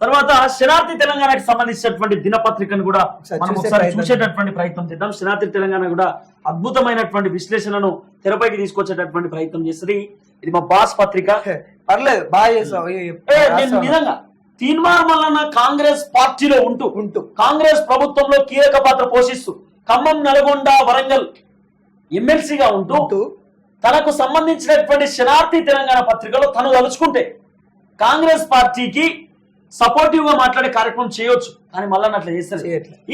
తర్వాత శనార్థి తెలంగాణకి సంబంధించినటువంటి దినపత్రికను కూడా మనం ఒకసారి చూసేటటువంటి ప్రయత్నం చేద్దాం. శనార్థి తెలంగాణ కూడా అద్భుతమైనటువంటి విశ్లేషణను తెరపైకి తీసుకొచ్చేటటువంటి ప్రయత్నం చేస్తుంది. ఇది మా బాస్ పత్రిక. పర్లేదు బాగా తీన్మార్ మల్లన్న కాంగ్రెస్ పార్టీలో ఉంటూ ఉంటూ. కాంగ్రెస్ ప్రభుత్వంలో కీలక పాత్ర పోషిస్తూ ఖమ్మం నల్గొండ వరంగల్ ఎమ్మెల్సీగా ఉంటూ ఉంటూ. తనకు సంబంధించినటువంటి శనార్థి తెలంగాణ పత్రికలో తను తలుచుకుంటే కాంగ్రెస్ పార్టీకి సపోర్టివ్గా మాట్లాడే కార్యక్రమం చేయొచ్చు. కానీ మల్లన్న అట్లా చేస్తారు.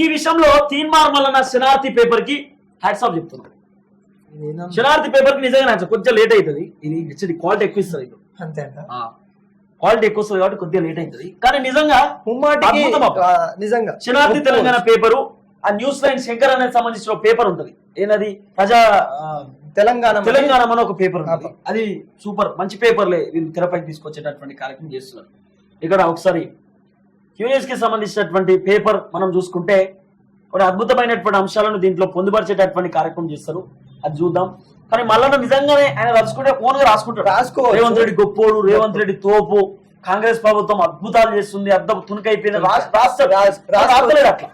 ఈ విషయంలో తీన్మార్ మల్లన్న శనార్థి పేపర్కి హ్యాట్స్ ఆఫ్ చెప్తున్నారు ఇదేనా? శనార్థి పేపర్కి నిజంగా కొంచెం లేట్ అవుతుంది ఇది హెచ్డి క్వాలిటీ ఎక్కువ ఇస్తుంది అంతే క్వాలిటీ ఎక్కువ వస్తుంది కాబట్టి కొద్దిగా లేట్ అవుతుంది కానీ నిజంగా నిజంగా. శనార్థి తెలంగాణ పేపరు ఆ న్యూస్ లైన్ శంకర్ అనేది సంబంధించిన పేపర్ ఉంటది. ఏనది ప్రజా తెలంగాణ తెలంగాణ అని ఒక పేపర్ అది సూపర్. మంచి పేపర్లే వీళ్ళు తెరపైకి తీసుకొచ్చేటటువంటి కార్యక్రమం చేస్తున్నారు. ఇక్కడ ఒకసారి కి సంబంధించినటువంటి పేపర్ మనం చూసుకుంటే కొన్ని అద్భుతమైనటువంటి అంశాలను దీంట్లో పొందుపరిచేటటువంటి కార్యక్రమం చేస్తారు అది చూద్దాం కానీ మళ్ళా నిజంగానే ఆయన రాసుకుంటే ఓన్గా రాసుకుంటాడు రాసుకోవచ్చు. రేవంత్ రెడ్డి గొప్పోడు రేవంత్ రెడ్డి తోపు కాంగ్రెస్ ప్రభుత్వం అద్భుతాలు చేస్తుంది అద్దం తునికైపోయింది రాస్- రాస్తాడు రాస్- రాస్తాడు. రాస్తలేడు అట్లా.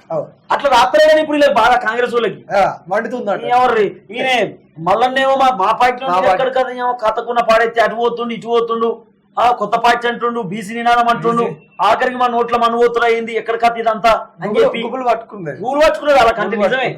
అట్లా రాస్తలే కానీ ఇప్పుడు వీళ్ళకి బాగా కాంగ్రెస్ వాళ్ళకి ఆ, మండుతుందంట ఎవరు ఈయన మల్లన్నేమో మా పార్టీ. ఎక్కడ కదా ఏమో కథకున్న పాడైతే అటు పోతుండు ఇటు పోతుండు ఆ కొత్త పార్టీ అంటుండు బీసీ నినాదం అంటుండు. ఆఖరికి మా నోట్ల మన ఓతులు అయింది ఎక్కడ కథ ఇదంతా అని చెప్పి ఊరు పట్టుకున్నారు వాళ్ళకంటే నిజమే.